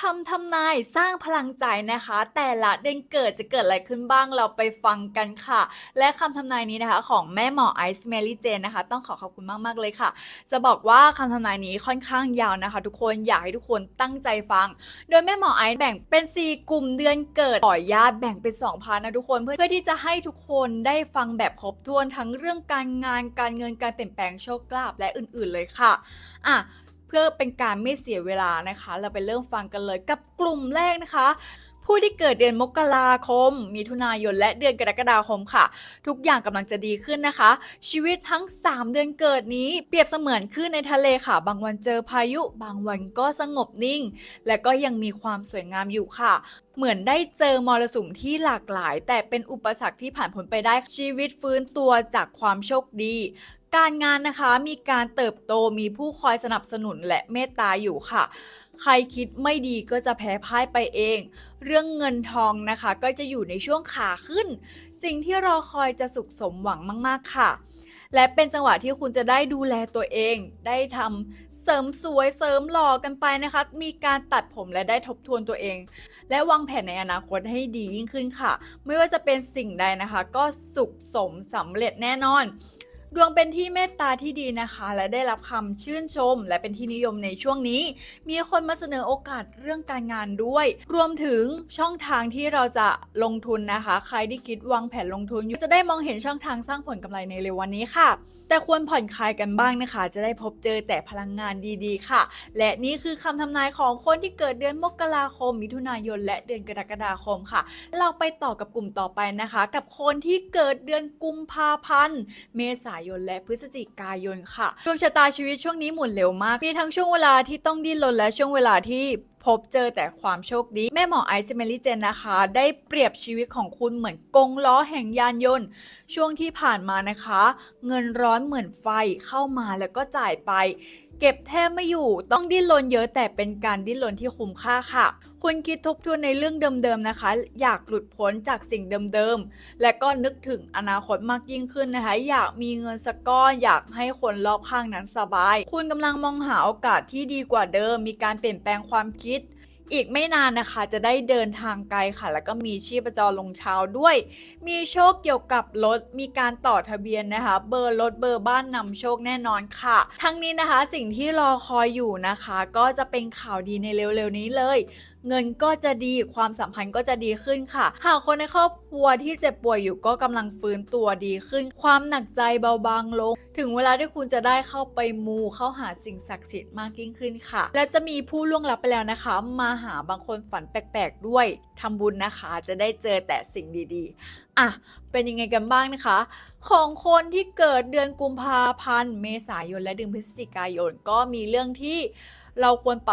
คำทำนายสร้างพลังใจนะคะ แต่ละเดือนเกิดจะเกิดอะไรขึ้นบ้างเราไปฟังกันค่ะ และคำทำนายนี้นะคะของแม่หมอไอซ์เมลี่เจนนะคะ ต้องขอขอบคุณมากๆเลยค่ะ จะบอกว่าคำทำนายนี้ค่อนข้างยาวนะคะ ทุกคนอยากให้ทุกคนตั้งใจฟัง โดยแม่หมอไอซ์แบ่งเป็น 4 กลุ่มเดือนเกิดขออญาตแบ่งเป็น2พาร์ทนะทุกคนเพื่อเพื่อที่จะให้ทุกคนได้ฟังแบบครบถ้วนทั้งเรื่องการงานการเงินการเปลี่ยนแปลงโชคลาภและอื่นๆเลยค่ะอะ เพื่อเป็นการไม่เสียเวลานะคะ เราไปเริ่มฟังกันเลยกับกลุ่มแรกนะคะ ผู้ที่เกิดเดือนมกราคมมิถุนายนและเดือนกรกฎาคมค่ะ ทุกอย่างกำลังจะดีขึ้นนะคะ ชีวิตทั้ง 3 เดือนเกิดนี้เปรียบเสมือนคลื่นในทะเลค่ะ บางวันเจอพายุ บางวันก็สงบนิ่ง และก็ยังมีความสวยงามอยู่ค่ะเหมือนได้เจอมรสุมที่หลากหลาย แต่เป็นอุปสรรคที่ผ่านพ้นไปได้ชีวิตฟื้นตัวจากความโชคดี การงานนะคะมีการเติบโตมีผู้คอยสนับสนุนและเมตตาอยู่ค่ะ ใครคิดไม่ดีก็จะแพ้พ่ายไปเอง เรื่องเงินทองนะคะ ก็จะอยู่ในช่วงขาขึ้น สิ่งที่รอคอยจะสุขสมหวังมาก ๆ ค่ะ และเป็นจังหวะที่คุณจะได้ดูแลตัวเอง ได้ทำเสริมสวยเสริมหล่อกันไปนะคะ มีการตัดผมและได้ทบทวนตัวเอง และวางแผนในอนาคตให้ดียิ่งขึ้นค่ะ ไม่ว่าจะเป็นสิ่งใดนะคะ ก็สุขสมสำเร็จแน่นอน ดวงเป็นที่เมตตาที่ดีนะคะ และได้รับคำชื่นชม และเป็นที่นิยมในช่วงนี้ มีคนมาเสนอโอกาสเรื่องการงานด้วย รวมถึงช่องทางที่เราจะลงทุนนะคะ ใครที่คิดวางแผนลงทุนอยู่จะได้มองเห็นช่องทางสร้างผลกำไรในเร็ววันนี้ค่ะ แต่ควรผ่อนคลายกันบ้างนะคะ จะได้พบเจอแต่พลังงานดีๆ ค่ะ และนี่คือคำทำนายของคนที่เกิดเดือนมกราคม มิถุนายน และเดือนกรกฎาคมค่ะ เราไปต่อกับกลุ่มต่อไปนะคะ กับคนที่เกิดเดือนกุมภาพันธ์ เมษายนและพฤศจิกายนค่ะดวงชะตาชีวิตช่วงนี้หมุนเร็วมากมีทั้งช่วงเวลาที่ต้องดิ้นรนและช่วงเวลาที่ บเจอแต่ความโชคดี แม่หมอไอซ์เมลี่เจนนะคะ ได้เปรียบชีวิตของคุณเหมือนกงล้อแห่งยานยนต์ ช่วงที่ผ่านมานะคะ เงินร้อนเหมือนไฟเข้ามาแล้วก็จ่ายไป เก็บแทบไม่อยู่ต้องดิ้นรนเยอะแต่เป็นการดิ้นรนที่คุ้มค่าค่ะคุณคิดทบทวนในเรื่องเดิมๆนะคะ อยากหลุดพ้นจากสิ่งเดิมๆ และก็นึกถึงอนาคตมากยิ่งขึ้นนะคะ อยากมีเงินสักก้อนอยากให้คนรอบข้างนั้นสบาย คุณกำลังมองหาโอกาสที่ดีกว่าเดิม มีการเปลี่ยนแปลงความคิด อีกไม่นานนะคะจะได้เดินทางไกลค่ะ แล้วก็มีชีพจรลงเช้าด้วย มีโชคเกี่ยวกับรถมีการต่อทะเบียนนะคะ เบอร์รถเบอร์บ้านนำโชคแน่นอนค่ะ ทั้งนี้นะคะสิ่งที่รอคอยอยู่นะคะ ก็จะเป็นข่าวดีในเร็วๆนี้เลยเงินก็จะดีความสัมพันธ์ก็จะดีขึ้นค่ะ หากคนในครอบครัวที่เจ็บป่วยอยู่ก็กำลังฟื้นตัวดีขึ้น ความหนักใจเบาบางลง ถึงเวลาที่คุณจะได้เข้าไปมูเข้าหาสิ่งศักดิ์สิทธิ์มากยิ่งขึ้นค่ะ และจะมีผู้ล่วงลับไปแล้วนะคะ มาหาบางคนฝันแปลกๆด้วยทำบุญนะคะ จะได้เจอแต่สิ่งดีๆอะเป็นยังไงกันบ้างนะคะ ของคนที่เกิดเดือนกุมภาพันธ์ เมษายนและเดือนพฤศจิกายนก็มีเรื่องที่เราควรปรับ